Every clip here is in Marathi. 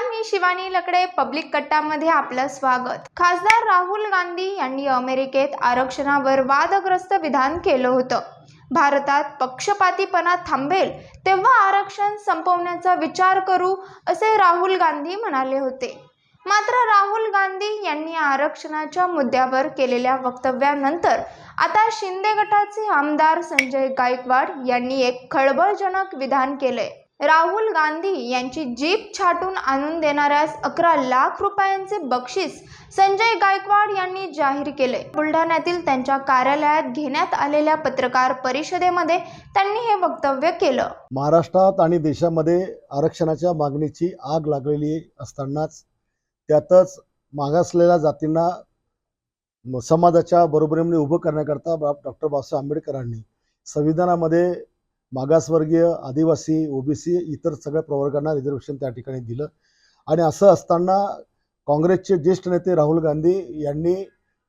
मी शिवानी लकडे पब्लिक कट्टामध्ये आपलं स्वागत. खासदार राहुल गांधी यांनी अमेरिकेत आरक्षणावर वादग्रस्त विधान केलं होतं. भारतात पक्षपातीपणा थांबेल तेव्हा आरक्षण संपवण्याचा विचार करू असे राहुल गांधी म्हणाले होते. मात्र राहुल गांधी यांनी आरक्षणाच्या मुद्द्यावर केलेल्या वक्तव्यानंतर आता शिंदे गटाचे आमदार संजय गायकवाड यांनी एक खळबळजनक विधान केलंय. राहुल गांधी यांची जीप छाटून आणून देणाऱ्यास अकरा लाख रुपयांचे बक्षीस संजय गायकवाड यांनी जाहीर केले. बुलढाण्यातील त्यांच्या कार्यालयात घेण्यात आलेल्या पत्रकार परिषदेमध्ये त्यांनी हे वक्तव्य केलं. महाराष्ट्रात आणि देशामध्ये आरक्षणाच्या मागणीची आग लागलेली असतानाच त्यातच मागासलेल्या जातींना समाजाच्या बरोबरीने उभं करण्याकरता डॉक्टर बाबासाहेब आंबेडकरांनी संविधानामध्ये मागासवर्गीय आदिवासी ओबीसी इतर सगळ्या प्रवर्गांना रिझर्वेशन त्या ठिकाणी दिलं. आणि असं असताना काँग्रेसचे ज्येष्ठ नेते राहुल गांधी यांनी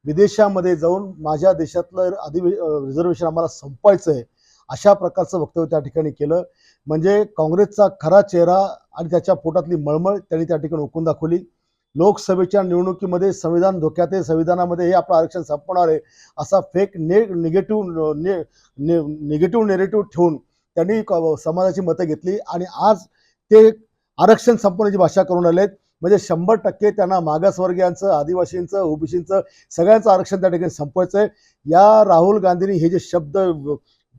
विदेशामध्ये जाऊन माझ्या देशातलं आदि रिझर्वेशन आम्हाला संपवायचं आहे अशा प्रकारचं वक्तव्य त्या ठिकाणी केलं. म्हणजे काँग्रेसचा खरा चेहरा आणि त्याच्या पोटातली मळमळ त्यांनी त्या ठिकाणी ओकून दाखवली. लोकसभेच्या निवडणुकीमध्ये संविधान धोक्यात आहे संविधानामध्ये हे आपलं आरक्षण संपवणार आहे असा फेक ने निगेटिव्ह ने निगेटिव्ह नेरेटिव्ह ठेवून त्यांनी समाजाची मतं घेतली आणि आज ते आरक्षण संपवण्याची भाषा करून आलेत म्हणजे शंभर टक्के त्यांना मागासवर्गीयांचं आदिवासींचं ओबीसींचं सगळ्यांचं आरक्षण त्या ठिकाणी संपवायचं आहे. या राहुल गांधींनी हे जे शब्द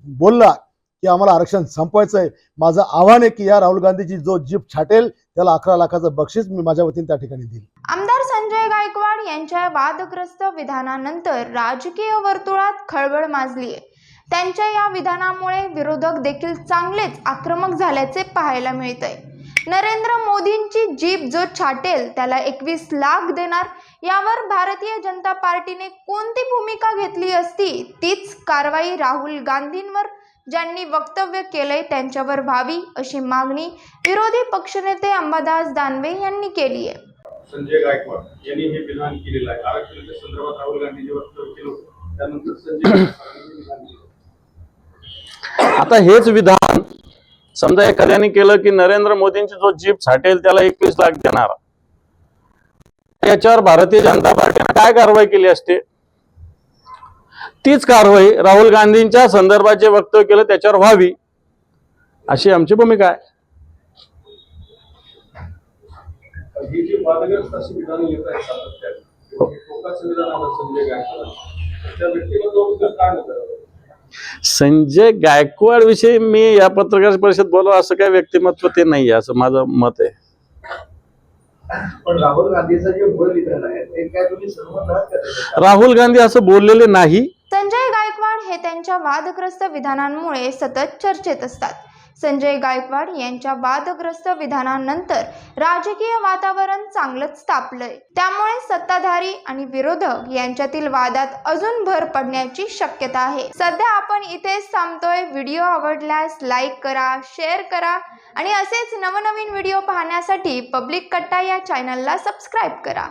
बोलला की आम्हाला आरक्षण संपवायचं आहे माझं आव्हान आहे की या राहुल गांधीची जो जीप छाटेल त्याला अकरा लाखाचं बक्षीस मी माझ्या वतीने त्या ठिकाणी देईल. आमदार संजय गायकवाड यांच्या वादग्रस्त विधानानंतर राजकीय वर्तुळात खळबळ माजली आहे त्यांच्या या विधानामुळे विरोधक देखील चांगलेच आक्रमक झाल्याचे पाहायला मिळतंय. नरेंद्र मोदींची जीप जो छाटेल त्याला एकवीस लाख देणार. यावर भारतीय जनता पार्टीने कोणती भूमिका घेतली असती तीच कारवाई राहुल गांधींवर ज्यांनी वक्तव्य केलंय त्यांच्यावर व्हावी अशी मागणी विरोधी पक्षनेते अंबादास दानवे यांनी केली आहे. संजय गायकवाड यांनी हे विधान केलेलं आहे. आरक्षणाच्या संदर्भात राहुल गांधी वक्तव्य केलं त्यानंतर संजय गायकवाडांनी हे विधान केलं आता हेच विधान समजा एखाद्याने केलं की नरेंद्र मोदींची जो जीप छाटेल त्याला एकवीस लाख देणार. याच्यावर भारतीय जनता पार्टीने काय कारवाई केली असते? तीच कारवाई राहुल गांधींच्या संदर्भात जे वक्तव्य केलं त्याच्यावर व्हावी अशी आमची भूमिका आहे. ही संजय गायकवाड विषयी मी या पत्रकार परिषद बोलव असं काय व्यक्तिमत्व ते नाही आहे असं माझं मत आहे. पण राहुल गांधीचं जे मूळ विधान आहे ते काय तुम्ही सर्व न करत राहुल गांधी असं बोललेले नाही. संजय गायकवाड हे त्यांच्या वादग्रस्त विधानांमुळे सतत चर्चेत असतात. संजय गायकवाड यांच्या वादग्रस्त विधानानंतर राजकीय वातावरण चांगलंच तापलंय. त्यामुळे सत्ताधारी आणि विरोधक यांच्यातील वादात अजून भर पडण्याची शक्यता आहे. सध्या आपण इथेच थांबतोय. व्हिडिओ आवडल्यास लाईक करा शेअर करा आणि असेच नवनवीन व्हिडिओ पाहण्यासाठी पब्लिक कट्टा या चॅनलला सबस्क्राईब करा.